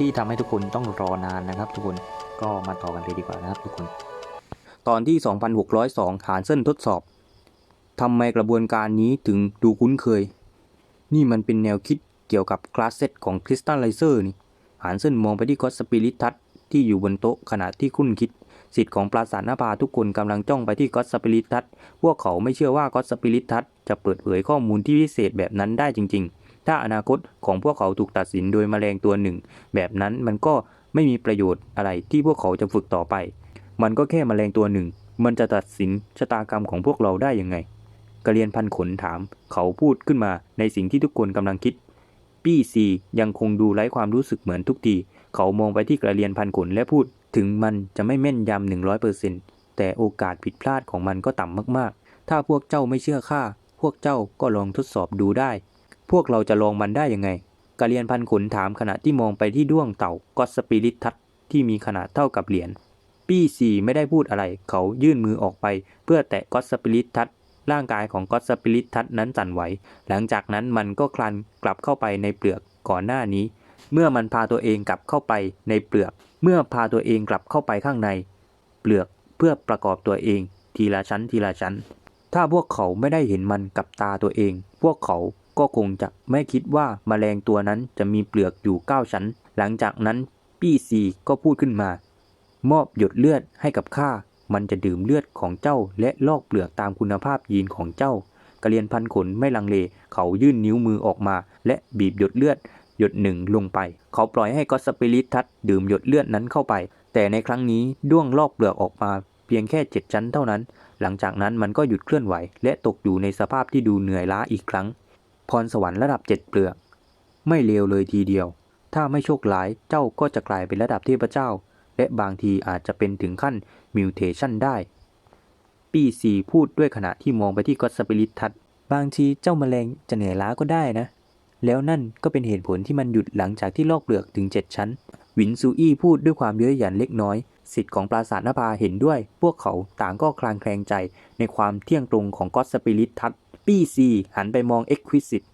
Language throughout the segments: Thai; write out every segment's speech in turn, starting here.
ที่ทำให้ทุกคนต้องรอนานนะครับ ทุกคนก็มาต่อกันเลยดีกว่านะครับทุกคน ตอนที่ 2602 หารเส้นทดสอบทำไมกระบวนการนี้ถึงดูคุ้นเคย นี่มันเป็นแนวคิดเกี่ยวกับคลาสเซตของคริสตัลไลเซอร์นี่ หารเส้นมองไปที่ก็อสปิริตทัศที่อยู่บนโต๊ะขณะที่คุ้นคิด สิทธิ์ของปราสาทนภาทุกคนกำลังจ้องไปที่ก็อสปิริตทัศพวกเขาไม่เชื่อว่าก็อสปิริตทัศจะเปิดเผยข้อมูลที่พิเศษแบบนั้นได้จริง ๆ ถ้าอนาคตของพวกเขาถูกตัดสินโดยแมลงตัวหนึ่ง แบบนั้นมันก็ไม่มีประโยชน์อะไรที่พวกเขาจะฝึกต่อไป มันก็แค่แมลงตัวหนึ่ง มันจะตัดสินชะตากรรมของพวกเราได้ยังไงกระเรียนพันขนถาม เขาพูดขึ้นมาในสิ่งที่ทุกคนกำลังคิด ปี้ซียังคงดูไร้ความรู้สึกเหมือนทุกที เขามองไปที่กระเรียนพันขนและพูด ถึงมันจะไม่แม่นยำหนึ่งร้อยเปอร์เซ็นต์แต่โอกาสผิดพลาดของมันก็ต่ำมากๆ ถ้าพวกเจ้าไม่เชื่อข้า พวกเจ้าก็ลองทดสอบดูได้ พวกเราจะลองมันได้ยังไงกะเรียนพันขนถามขณะที่มองไปที่ด้วงเต่าก็อตสปิริตทัศที่มีขนาดเท่ากับเหรียญ ปี้ซีไม่ได้พูดอะไร เขายื่นมือออกไป เพื่อแตะก็อตสปิริตทัศร่างกายของก็อตสปิริตทัศนั้นสั่นไหว หลังจากนั้นมันก็คลานกลับเข้าไปในเปลือกก่อนหน้านี้ เมื่อมันพาตัวเองกลับเข้าไปในเปลือก เมื่อพาตัวเองกลับเข้าไปข้างใน เปลือกเพื่อประกอบตัวเอง ทีละชั้นทีละชั้น ถ้าพวกเขาไม่ได้เห็นมันกับตาตัวเอง พวกเขา ก็คงจะไม่คิดว่าแมลงตัวนั้นจะมีเปลือกอยู่9ชั้น หลังจากนั้นปี้ซีก็พูดขึ้นมา มอบหยดเลือดให้กับข้า มันจะดื่มเลือดของเจ้าและลอกเปลือกตามคุณภาพยีนของเจ้ากระเรียนพันขนไม่ลังเล เขายื่นนิ้วมือออกมา และบีบหยดเลือด หยดหนึ่งลงไป เขาปล่อยให้ก็อตสปิริตทัศน์ดื่มหยดเลือดนั้นเข้าไป แต่ในครั้งนี้ด้วงลอกเปลือกออกมา เพียงแค่เจ็ดชั้นเท่านั้น หลังจากนั้นมันก็หยุดเคลื่อนไหว และตกอยู่ในสภาพที่ดูเหนื่อยล้าอีกครั้ง พรสวรรค์ระดับเจ็ดเปลือก ไม่เลวเลยทีเดียว ถ้าไม่โชคร้ายเจ้าก็จะกลายเป็นระดับเทพเจ้า และบางทีอาจจะเป็นถึงขั้นมิวเทชันได้ ปีซีพูดด้วยขณะที่มองไปที่ก็สปิริตทัศบางทีเจ้าแมลงจะเหนื่อยล้าก็ได้นะ แล้วนั่นก็เป็นเหตุผลที่มันหยุดหลังจากที่ลอกเปลือกถึง7ชั้นหวินซูอี้พูดด้วยความเย้ยหยันเล็กน้อยสิทธิ์ของปราสาทนภาเห็นด้วย พวกเขาต่างก็คลางแคลงใจในความเที่ยงตรงของก็สปิริตทัศ ปี้ซีหันไปมองเอ็กควิสิต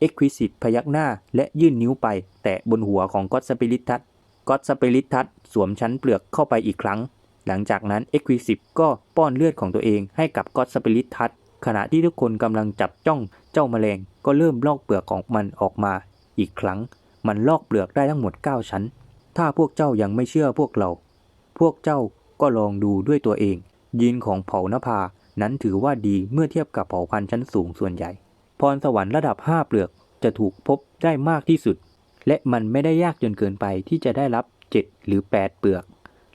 เอ็กควิสิตพยักหน้าและยื่นนิ้วไป แตะบนหัวของก็อตสปิริตทัศก็อตสปิริตทัศสวมชั้นเปลือกเข้าไปอีกครั้ง หลังจากนั้นเอ็กควิสิตก็ป้อนเลือดของตัวเองให้กับก็อตสปิริตทัศขณะที่ทุกคนกำลังจับจ้องเจ้าแมลงก็เริ่มลอกเปลือกของมันออกมา อีกครั้ง มันลอกเปลือกได้ทั้งหมด 9 ชั้น ถ้าพวกเจ้ายังไม่เชื่อพวกเรา พวกเจ้าก็ลองดูด้วยตัวเองยีนของเผ่านภา นั้นถือว่าดีเมื่อเทียบกับเผ่าพันธุ์ชั้นสูงส่วนใหญ่ พรสวรรค์ระดับ 5 เปลือกจะถูกพบได้มากที่สุด และมันไม่ได้ยากจนเกินไปที่จะได้รับ 7 หรือ 8 เปลือก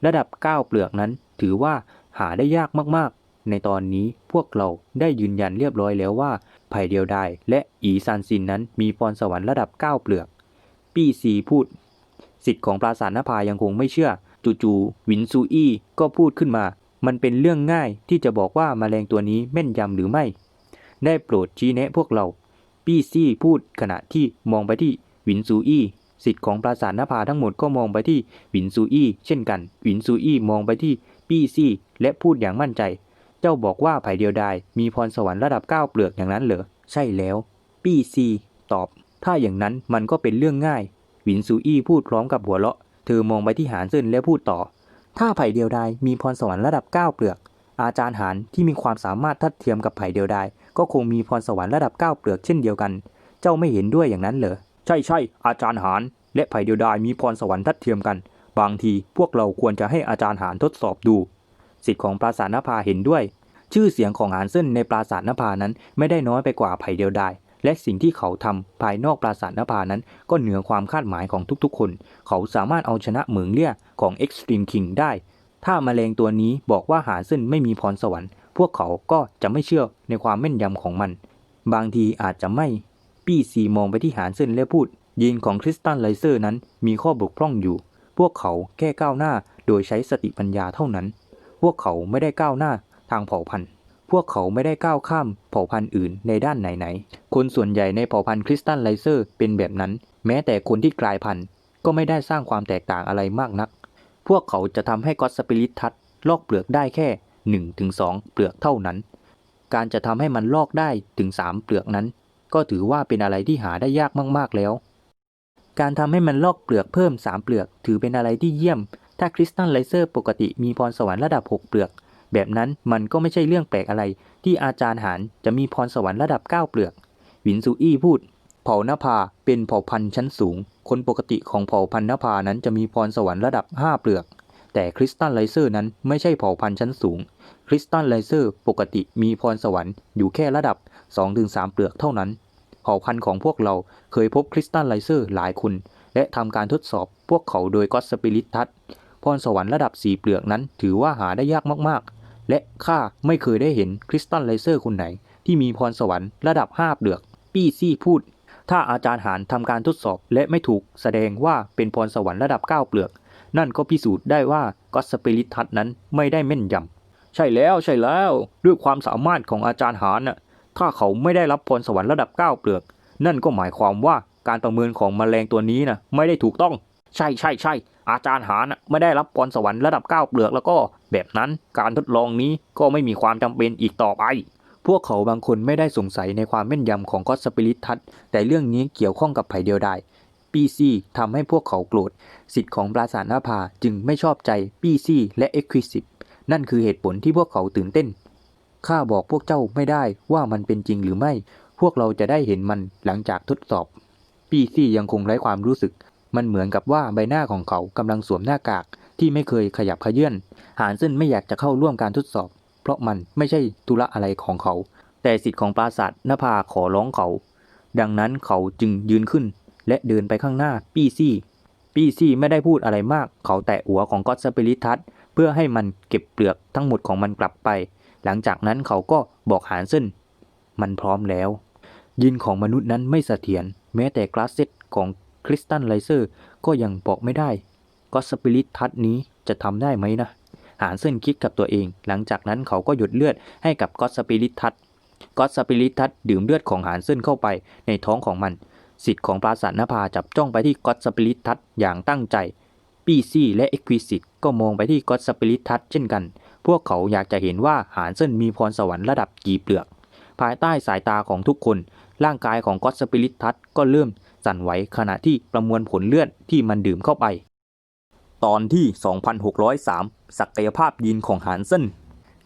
ระดับ 9 เปลือกนั้นถือว่าหาได้ยากมากๆ ในตอนนี้พวกเราได้ยืนยันเรียบร้อยแล้วว่าไผ่เดียวดายและอีซานซินนั้นมีพรสวรรค์ระดับ 9 เปลือก ปี้ซีพูด สิทธิ์ของปราสาทนภายังคงไม่เชื่อ จู่ๆวินซูอี้ก็พูดขึ้นมา มันเป็นเรื่องง่ายที่จะบอกว่ามาแมลงตัวนี้แม่นยำหรือไม่ ได้โปรดชี้แนะพวกเรา ปี้ซี่พูดขณะที่มองไปที่หวินซูอี้สิทธิ์ของปราสาทนภาทั้งหมดก็มองไปที่หวินซูอี้เช่นกันหวินซูอี้มองไปที่ปี้ซี่และพูดอย่างมั่นใจ เจ้าบอกว่าไผ่เดียวดายมีพรสวรรค์ระดับ9เปลือกอย่างนั้นเหรอใช่แล้ว ปี้ซีตอบ ถ้าอย่างนั้นมันก็เป็นเรื่องง่ายหวินซูอี้พูดพร้อมกับหัวเราะ เธอมองไปที่หานเซินและพูดต่อ ถ้าไผ่เดียวดายมีพรสวรรค์ระดับ 9 เปลือก อาจารย์หานที่มีความสามารถทัดเทียมกับไผ่เดียวดายก็คงมีพรสวรรค์ระดับ 9 เปลือกเช่นเดียวกัน เจ้าไม่เห็นด้วยอย่างนั้นเหรอ ใช่ใช่อาจารย์หานและไผ่เดียวดายมีพรสวรรค์ทัดเทียมกัน บางทีพวกเราควรจะให้อาจารย์หานทดสอบดูสิทธิ์ของปราสาทนภาเห็นด้วย ชื่อเสียงของหานเซินในปราสาทนภานั้นไม่ได้น้อยไปกว่าไผ่เดียวดาย และสิ่งที่เขาทำภายนอกปราสาทนภานั้น ก็เหนือความคาดหมายของทุกๆ คน เขาสามารถเอาชนะเหมืองเลี่ยของ Extreme King ได้ ถ้าแมลงตัวนี้บอกว่าหานเซินไม่มีพรสวรรค์ พวกเขาก็จะไม่เชื่อในความแม่นยำของมัน บางทีอาจจะไม่ ปี้ซีมองไปที่หานเซินและพูดยีนของคริสตัลไลเซอร์นั้นมีข้อบกพร่องอยู่ พวกเขาแค่ก้าวหน้าโดยใช้สติปัญญาเท่านั้น พวกเขาไม่ได้ก้าวหน้าทางเผ่าพันธุ์ พวกเขาไม่ได้ก้าวข้ามเผ่าพันธุ์อื่นในด้านไหนๆ คนส่วนใหญ่ในเผ่าพันธุ์คริสตัลไลเซอร์เป็นแบบนั้น แม้แต่คนที่กลายพันธุ์ก็ไม่ได้สร้างความแตกต่างอะไรมากนัก พวกเขาจะทำให้ก็อตสปิริตทัศลอกเปลือกได้แค่ 1-2 เปลือกเท่านั้น การจะทำให้มันลอกได้ถึง 3 เปลือกนั้น ก็ถือว่าเป็นอะไรที่หาได้ยากมากๆแล้ว การทำให้มันลอกเปลือกเพิ่ม 3 เปลือก ถือเป็นอะไรที่เยี่ยม ถ้าคริสตัลไลเซอร์ปกติมีพรสวรรค์ระดับ 6 เปลือก แบบนั้นมันก็ไม่ใช่เรื่องแปลกอะไร ที่อาจารย์หานจะมีพรสวรรค์ระดับ9เปลือก หวินซูอี้พูด เผ่านภาเป็นเผ่าพันธุ์ชั้นสูง คนปกติของเผ่าพันธุ์นภานั้นจะมีพรสวรรค์ระดับ 5 เปลือก แต่คริสตัลไลเซอร์นั้นไม่ใช่เผ่าพันธุ์ชั้นสูง คริสตัลไลเซอร์ปกติมีพรสวรรค์อยู่แค่ระดับ 2-3 เปลือกเท่านั้น เผ่าพันธุ์ของพวกเราเคยพบคริสตัลไลเซอร์หลายคน และทำการทดสอบพวกเขาโดยก็อตสปิริตทัศพรสวรรค์ระดับ4เปลือกนั้นถือว่าหาได้ยากมากๆ และข้าไม่เคยได้เห็นคริสตัลไลเซอร์คนไหน ที่มีพรสวรรค์ระดับ5เปลือก ปี้ซี่พูด ถ้าอาจารย์หานทำการทดสอบและไม่ถูกแสดงว่าเป็นพรสวรรค์ระดับ9เปลือก นั่นก็พิสูจน์ได้ว่าก็อตสปิริทัศนั้นไม่ได้แม่นยำใช่แล้วใช่แล้วด้วยความสามารถของอาจารย์หานน่ะถ้าเขาไม่ได้รับพรสวรรค์ระดับ9เปลือก นั่นก็หมายความว่าการประเมินของแมลงตัวนี้นะไม่ได้ถูกต้อง ใช่ใช่ใช่อาจารย์หานะไม่ได้รับพรสวรรค์ระดับ9เปลือกแล้วก็ แบบนั้นการทดลองนี้ก็ไม่มีความจำเป็นอีกต่อไป พวกเขาบางคนไม่ได้สงสัยในความแม่นยำของก็อตสปิริตทัศแต่เรื่องนี้เกี่ยวข้องกับไผ่เดียวดายปีซี่ทำให้พวกเขาโกรธสิทธิ์ของปราสาทนาภาจึงไม่ชอบใจปีซี่และเอ็กควิสินั่นคือเหตุผลที่พวกเขาตื่นเต้น ข้าบอกพวกเจ้าไม่ได้ว่ามันเป็นจริงหรือไม่ พวกเราจะได้เห็นมันหลังจากทดสอบ ปีซี่ยังคงไร้ความรู้สึก มันเหมือนกับว่าใบหน้าของเขากำลังสวมหน้ากากที่ไม่เคยขยับขยื่นหานเส้นไม่อยากจะเข้าร่วมการทดสอบ เพราะมันไม่ใช่ธุระอะไรของเขา แต่สิทธิ์ของปราสาทนภาขอร้องเขา ดังนั้นเขาจึงยืนขึ้น และเดินไปข้างหน้าปี้ซี่ปี้ซี่ไม่ได้พูดอะไรมาก เขาแตะหัวของก็อตสปิริทัสเพื่อให้มันเก็บเปลือกทั้งหมดของมันกลับไป หลังจากนั้นเขาก็บอกหานเส้นมันพร้อมแล้ว ยินของมนุษย์นั้นไม่เสถียรแม้แต่กราสเซตของ คริสตัลไลเซอร์ก็ยังบอกไม่ได้ก็สปิริตทัศนี้จะทำได้ไหมนะ หานเส้นคิดกับตัวเอง หลังจากนั้นเขาก็หยดเลือดให้กับก็สปิริตทัศก็สปิริตทัศดื่มเลือดของหานเส้นเข้าไปในท้องของมัน สิทธิ์ของปราสาทนภาจับจ้องไปที่ก็สปิริตทัศอย่างตั้งใจ ปีซี่และเอ็กวิสิตก็มองไปที่ก็สปิริตทัศเช่นกัน พวกเขาอยากจะเห็นว่าหานเส้นมีพรสวรรค์ระดับกี่เปลือก ภายใต้สายตาของทุกคน ร่างกายของก็สปิริตทัศก็เริ่ม สั่นไหวขณะที่ประมวลผลเลือดที่มันดื่มเข้าไป ตอนที่ 2603 ศักยภาพยีนของหานเซน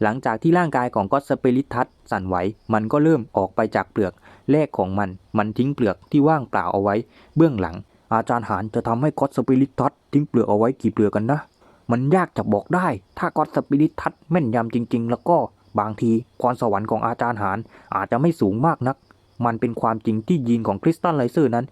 หลังจากที่ร่างกายของก็อตสปิริทัศสั่นไหว มันก็เริ่มออกไปจากเปลือกแรกของมัน มันทิ้งเปลือกที่ว่างเปล่าเอาไว้ เบื้องหลัง อาจารย์หานจะทำให้ก็อตสปิริทัศทิ้งเปลือกเอาไว้กี่เปลือกกันนะ มันยากจะบอกได้ ถ้าก็อตสปิริทัศแม่นยำจริง ๆ แล้วก็บางทีพรสวรรค์ของอาจารย์หานอาจจะไม่สูงมากนัก มันเป็นความจริงที่ยีนของคริสตัลไลเซอร์นั้น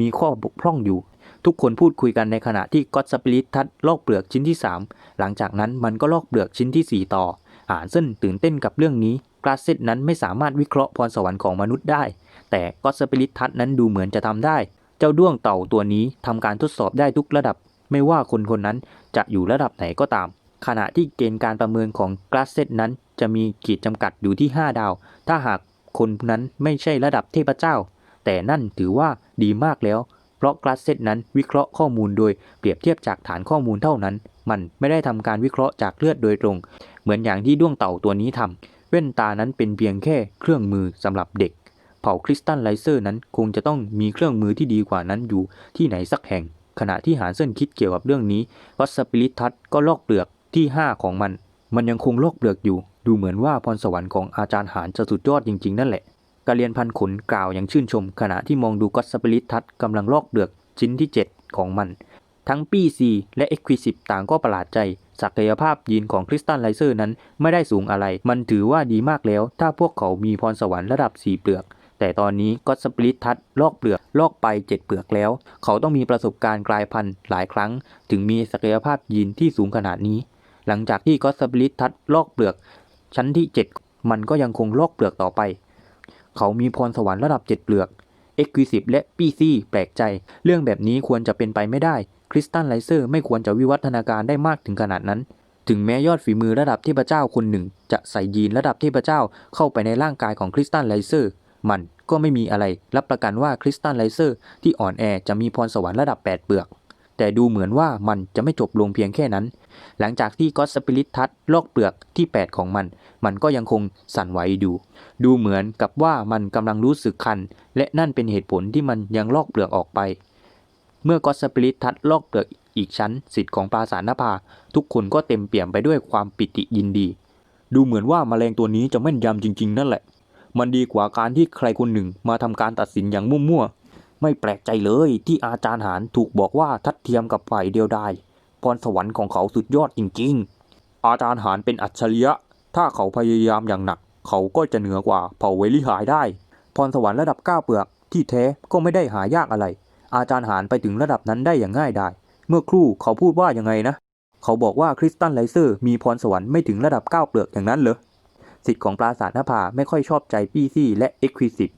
มีข้อบกพร่องอยู่ ทุกคนพูดคุยกันในขณะที่ก็อตสปิริตทัศลอกเปลือกชิ้นที่ 3 หลังจากนั้นมันก็ลอกเปลือกชิ้นทีสี่ 4 ต่อหานเส้นตื่นเต้นกับเรื่องนี้กราเซตนั้นไม่สามารถวิเคราะห์พรสวรรค์ของมนุษย์ได้ แต่ก็อตสปิริตทัศนั้นดูเหมือนจะทำได้ เจ้าด้วงเต่าตัวนี้ทำการทดสอบได้ทุกระดับ ไม่ว่าคนคนนั้นจะอยู่ระดับไหนก็ตาม ขณะที่เกณฑ์การประเมินของกราเซตนั้นจะมีขีดจำกัดอยู่ที่ 5 ดาว ถ้าหาก คนนั้นไม่ใช่ระดับเทพเจ้า แต่นั่นถือว่าดีมากแล้ว เพราะกราสเซตนั้นวิเคราะห์ข้อมูลโดยเปรียบเทียบจากฐานข้อมูลเท่านั้น มันไม่ได้ทำการวิเคราะห์จากเลือดโดยตรง เหมือนอย่างที่ด้วงเต่าตัวนี้ทำแว่นตานั้นเป็นเพียงแค่เครื่องมือสำหรับเด็ก เผ่าคริสตัลไลเซอร์นั้นคงจะต้องมีเครื่องมือที่ดีกว่านั้นอยู่ที่ไหนสักแห่ง ขณะที่หานเส้นคิดเกี่ยวกับเรื่องนี้ก็สปิริทัสก็ลอกเปลือกที่ 5 ของมัน มันยังคงลอกเปลือกอยู่ ดูเหมือนว่าพรสวรรค์ของอาจารย์หานจะสุดยอดจริง ๆ นั่นแหละกาเรียนพันขนกล่าวอย่างชื่นชม ขณะที่มองดูก็อตสปิริตทัศกำลังลอกเปลือกชิ้นที่ 7 ของมัน ทั้งปีซีและเอ็กควิสิต่างก็ประหลาดใจ ศักยภาพยีนของคริสตัลไลเซอร์นั้นไม่ได้สูงอะไร มันถือว่าดีมากแล้ว ถ้าพวกเขามีพรสวรรค์ระดับ 4 เปลือก แต่ตอนนี้ก็สปริตทัศลอกเปลือกลอกไป 7 เปลือกแล้ว เขาต้องมีประสบการณ์กลายพันธุ์หลายครั้ง ถึงมีศักยภาพยีนที่สูงขนาดนี้ หลังจากที่ก็สปริตทัศลอกเปลือก ชั้นที่ 7 มันก็ยังคงลอกเปลือกต่อไป เขามีพรสวรรค์ระดับ 7 เปลือกเอ็กควิสิและปีซี่แปลกใจ เรื่องแบบนี้ควรจะเป็นไปไม่ได้ คริสตัลไลเซอร์ไม่ควรจะวิวัฒนาการได้มากถึงขนาดนั้น ถึงแม้ยอดฝีมือระดับเทพเจ้าคนหนึ่ง จะใส่ยีนระดับเทพเจ้าเข้าไปในร่างกายของคริสตัลไลเซอร์ มันก็ไม่มีอะไร รับประกันว่าคริสตัลไลเซอร์ที่อ่อนแอจะมีพรสวรรค์ระดับ 8 เปลือก แต่ดูเหมือนว่ามันจะไม่จบลงเพียงแค่นั้น หลังจากที่ก็อตสปิริตทัศลอกเปลือกที่ 8 ของมัน มันก็ยังคงสั่นไหวอยู่ ดูเหมือนกับว่ามันกำลังรู้สึกคัน และนั่นเป็นเหตุผลที่มันยังลอกเปลือกออกไป เมื่อก็อตสปิริตทัดลอกเปลือกอีกชั้นสิทธิ์ของปราสาทนภา ทุกคนก็เต็มเปี่ยมไปด้วยความปิติยินดี ดูเหมือนว่าแมลงตัวนี้จะแม่นยำจริง ๆ นั่นแหละ มันดีกว่าการที่ใครคนหนึ่งมาทำการตัดสินอย่างมั่วๆ ไม่แปลกใจเลยที่อาจารย์หานถูกบอกว่าทัดเทียมกับฝ่ายเดียวดายพรสวรรค์ของเขาสุดยอดจริง ๆ อาจารย์หานเป็นอัจฉริยะ ถ้าเขาพยายามอย่างหนัก เขาก็จะเหนือกว่าเผ่าเวลิหายได้ พรสวรรค์ระดับก้าเปลือก ที่แท้ก็ไม่ได้หายากอะไร อาจารย์หานไปถึงระดับนั้นได้อย่างง่ายดายเมื่อครู่เขาพูดว่ายังไงนะ เขาบอกว่าคริสตัลไลเซอร์มีพรสวรรค์ไม่ถึงระดับก้าเปลือกอย่างนั้นเหรอสิทธิ์ของปราสาทนภาไม่ค่อยชอบใจปี้ซี่และเอ็กควิสิต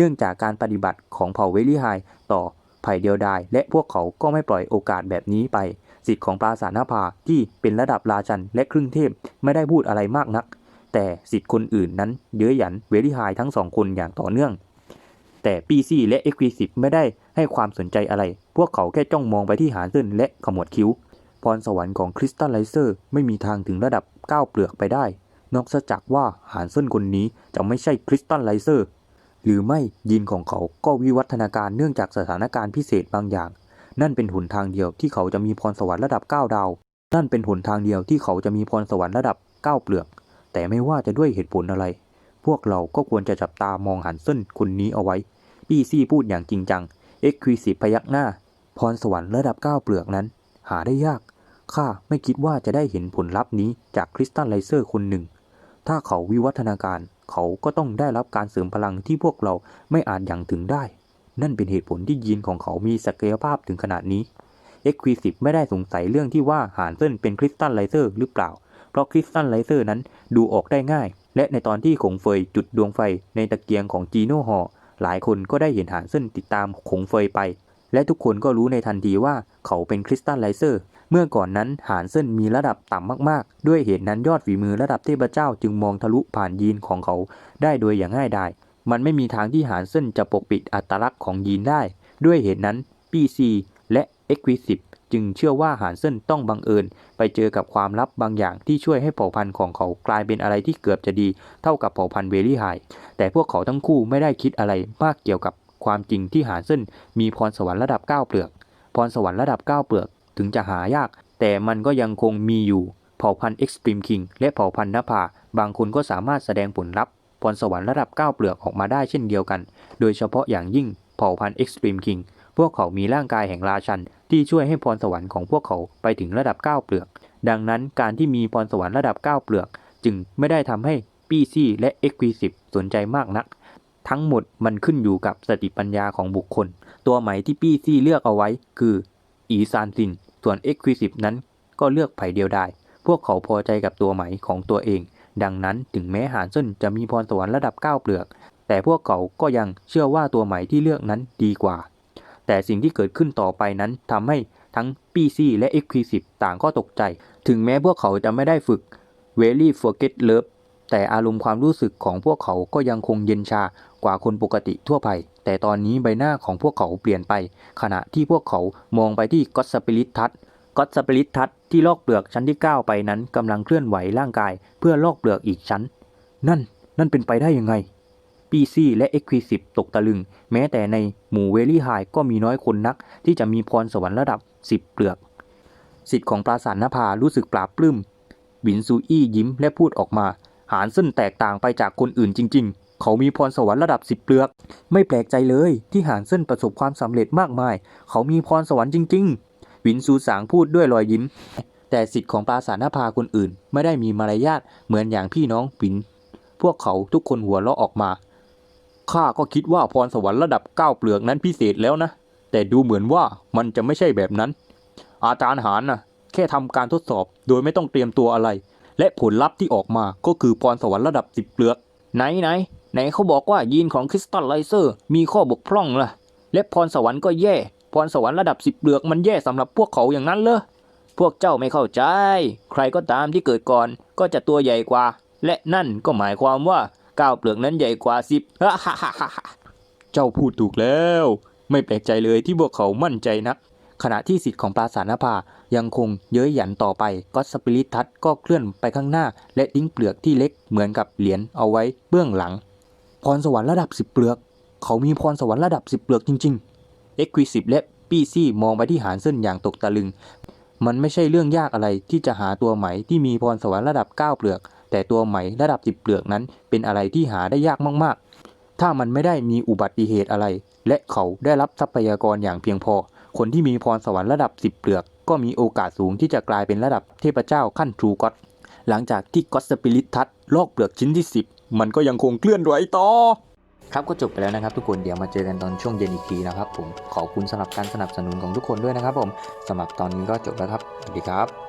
เนื่องจากการปฏิบัติของเผ่าเวลิไฮต่อไผ่เดียวดาย และพวกเขาก็ไม่ปล่อยโอกาสแบบนี้ไป สิทธิ์ของปราสาทนภาที่เป็นระดับราชันและครึ่งเทพไม่ได้พูดอะไรมากนัก แต่สิทธิ์คนอื่นนั้นเย้ยหยันเวลิไฮทั้งสองคนอย่างต่อเนื่อง แต่ปีซี่และเอ็กวิสิตไม่ได้ให้ความสนใจอะไร พวกเขาแค่จ้องมองไปที่หานเซินและขมวดคิ้ว พรสวรรค์ของคริสตัลไลเซอร์ไม่มีทางถึงระดับก้าวเปลือกไปได้ นอกจากว่าหานเซินคนนี้จะไม่ใช่คริสตัลไลเซอร์ หรือไม่ยีนของเขาก็วิวัฒนาการเนื่องจากสถานการณ์พิเศษบางอย่าง นั่นเป็นหนทางเดียวที่เขาจะมีพรสวรรค์ระดับ 9 ดาว นั่นเป็นหนทางเดียวที่เขาจะมีพรสวรรค์ระดับ 9 เปลือก แต่ไม่ว่าจะด้วยเหตุผลอะไร พวกเราก็ควรจะจับตามองหันเซินคนนี้เอาไว้ปีซี่พูดอย่างจริงจังเอ็กควีซีพยักหน้า พรสวรรค์ระดับ 9 เปลือกนั้น หาได้ยากข้าไม่คิดว่าจะได้เห็นผลลัพธ์นี้จากคริสตัลไลเซอร์คนหนึ่ง ถ้าเขาวิวัฒนาการ เขาก็ต้องได้รับการเสริมพลังที่พวกเราไม่อาจอย่างถึงได้ นั่นเป็นเหตุผลที่ยีนของเขามีศักยภาพถึงขนาดนี้เอ็กควีซีไม่ได้สงสัยเรื่องที่ว่าหานเซินเป็นคริสตัลไลเซอร์หรือเปล่า เพราะคริสตัลไลเซอร์นั้นดูออกได้ง่าย และในตอนที่ขงเฟยจุดดวงไฟในตะเกียงของจีโน่ฮอหลายคนก็ได้เห็นหานเซินติดตามขงเฟยไป และทุกคนก็รู้ในทันทีว่าเขาเป็นคริสตัลไลเซอร์ เมื่อก่อนนั้นหานเซินมีระดับต่ำมากๆ ด้วยเหตุนั้นยอดฝีมือระดับเทพเจ้าจึงมองทะลุผ่านยีนของเขาได้โดยอย่างง่ายดาย มันไม่มีทางที่หานเซินจะปกปิดอัตลักษณ์ของยีนได้ ด้วยเหตุนั้นปีซีและเอ็กวิสิบจึงเชื่อว่าหานเซินต้องบังเอิญ ไปเจอกับความลับบางอย่างที่ช่วยให้เผ่าพันธุ์ของเขากลายเป็นอะไรที่เกือบจะดีเท่ากับเผ่าพันธุ์เวลี่ไฮแต่พวกเขาทั้งคู่ไม่ได้คิดอะไรมากเกี่ยวกับความจริงที่หานเซินมีพรสวรรค์ระดับ9เปลือก พรสวรรค์ระดับ9เปลือก ถึงจะหายาก แต่มันก็ยังคงมีอยู่ เผ่าพันธุ์เอ็กซ์ตรีมคิงและเผ่าพันธุ์นภาบางคนก็สามารถแสดงผลลัพธ์พรสวรรค์ระดับ9เปลือกออกมาได้เช่นเดียวกัน โดยเฉพาะอย่างยิ่งเผ่าพันธุ์เอ็กซ์ตรีมคิงพวกเขามีร่างกายแห่งราชัน ที่ช่วยให้พรสวรรค์ของพวกเขาไปถึงระดับ9เปลือก ดังนั้นการที่มีพรสวรรค์ระดับ9เปลือก จึงไม่ได้ทำให้ปีซี่และเอ็กควีสิสนใจมากนัก ทั้งหมดมันขึ้นอยู่กับสติปัญญาของบุคคล ตัวไหม่ที่ปี้ซี่เลือกเอาไว้คือ อีซานซิน ส่วนเอ็กควิสินั้นก็เลือกไผ่เดียวได้ พวกเขาพอใจกับตัวไหมของตัวเอง ดังนั้นถึงแม้หานเซินจะมีพรสวรรค์ระดับ9เปลือก แต่พวกเขาก็ยังเชื่อว่าตัวไหมที่เลือกนั้นดีกว่า แต่สิ่งที่เกิดขึ้นต่อไปนั้นทำให้ทั้งปีซี่และเอ็กควิสิต่างก็ตกใจ ถึงแม้พวกเขาจะไม่ได้ฝึก Very Forget Love แต่อารมณ์ความรู้สึกของพวกเขาก็ยังคงเย็นชากว่าคนปกติทั่วไป แต่ตอนนี้ใบหน้าของพวกเขาเปลี่ยนไป ขณะที่พวกเขามองไปที่ก็ d สปิริตทัศก็ d สปิริตทัศที่ลอกเปลือกชั้นที่ 9 ไปนั้นกำลังเคลื่อนไหวร่างกาย เพื่อลอกเปลือกอีกชั้น นั่น นั่นเป็นไปได้ยังไงปีซี่และเอ็กควิสิบตกตะลึง แม้แต่ในหมู่เวลี่ไฮก็มีน้อยคนนัก ที่จะมีพรสวรรค์ระดับ 10 เปลือก สิทธิ์ของปราสาทนภารู้สึกปราบปลื้มบินซูอี้ยิ้มและพูดออกมา หานเส้นแตกต่างไปจากคนอื่นจริง ๆ เขามีพรสวรรค์ระดับ10เปลือก ไม่แปลกใจเลยที่หานเส้นประสบความสำเร็จมากมาย เขามีพรสวรรค์จริง ๆ วินซูสางพูดด้วยรอยยิ้ม แต่สิทธิ์ของปราสาทนภาคนอื่น ไม่ได้มีมารยาทเหมือนอย่างพี่น้องวิน พวกเขาทุกคนหัวเราะออกมาข้าก็คิดว่าพรสวรรค์ระดับ9เปลือกนั้นพิเศษแล้วนะ แต่ดูเหมือนว่ามันจะไม่ใช่แบบนั้น อาจารย์หานนะแค่ทำการทดสอบโดยไม่ต้องเตรียมตัวอะไร และผลลัพธ์ที่ออกมาก็คือพรสวรรค์ระดับ10เปลือก ไหนไหนไหนเขาบอกว่ายีนของคริสตัลไลเซอร์มีข้อบกพร่องล่ะ และพรสวรรค์ก็แย่ พรสวรรค์ระดับ10เปลือกมันแย่สำหรับพวกเขาอย่างนั้นเหรอพวกเจ้าไม่เข้าใจ ใครก็ตามที่เกิดก่อนก็จะตัวใหญ่กว่า และนั่นก็หมายความว่าก้าวเปลือกนั้นใหญ่กว่าสิบเจ้าพูดถูกแล้ว ไม่แปลกใจเลยที่พวกเขามั่นใจนัก ขณะที่สิทธิ์ของปราสาทนภายังคงเย้ยหยันต่อไปก็สปิริตทัศน์ก็เคลื่อนไปข้างหน้า และดิ้งเปลือกที่เล็กเหมือนกับเหรียญเอาไว้เบื้องหลัง พรสวรรค์ระดับ10เปลือก เขามีพรสวรรค์ระดับ10เปลือกจริงๆเอ็กควิสิบและปี้ซี่มองไปที่หานเซินอย่างตกตะลึง มันไม่ใช่เรื่องยากอะไรที่จะหาตัวไหมที่มีพรสวรรค์ระดับ 9 เปลือก แต่ตัวไหมระดับ 10 เปลือกนั้น เป็นอะไรที่หาได้ยากมากๆ ถ้ามันไม่ได้มีอุบัติเหตุอะไร และเขาได้รับทรัพยากรอย่างเพียงพอ คนที่มีพรสวรรค์ระดับ 10 เปลือก ก็มีโอกาสสูงที่จะกลายเป็นระดับเทพเจ้าขั้นทรูก็อดหลังจากที่ก็อตสปิริตทัตลอกเปลือกชิ้นที่ 10 มันก็ยังคงเคลื่อนไหวต่อ ครับก็จบไปแล้วนะครับทุกคนเดี๋ยวมาเจอกันตอนช่วงเย็นอีกทีนะครับผมขอบคุณสำหรับการสนับสนุนของทุกคนด้วยนะครับผมสำหรับตอนนี้ก็จบแล้วครับสวัสดีครับ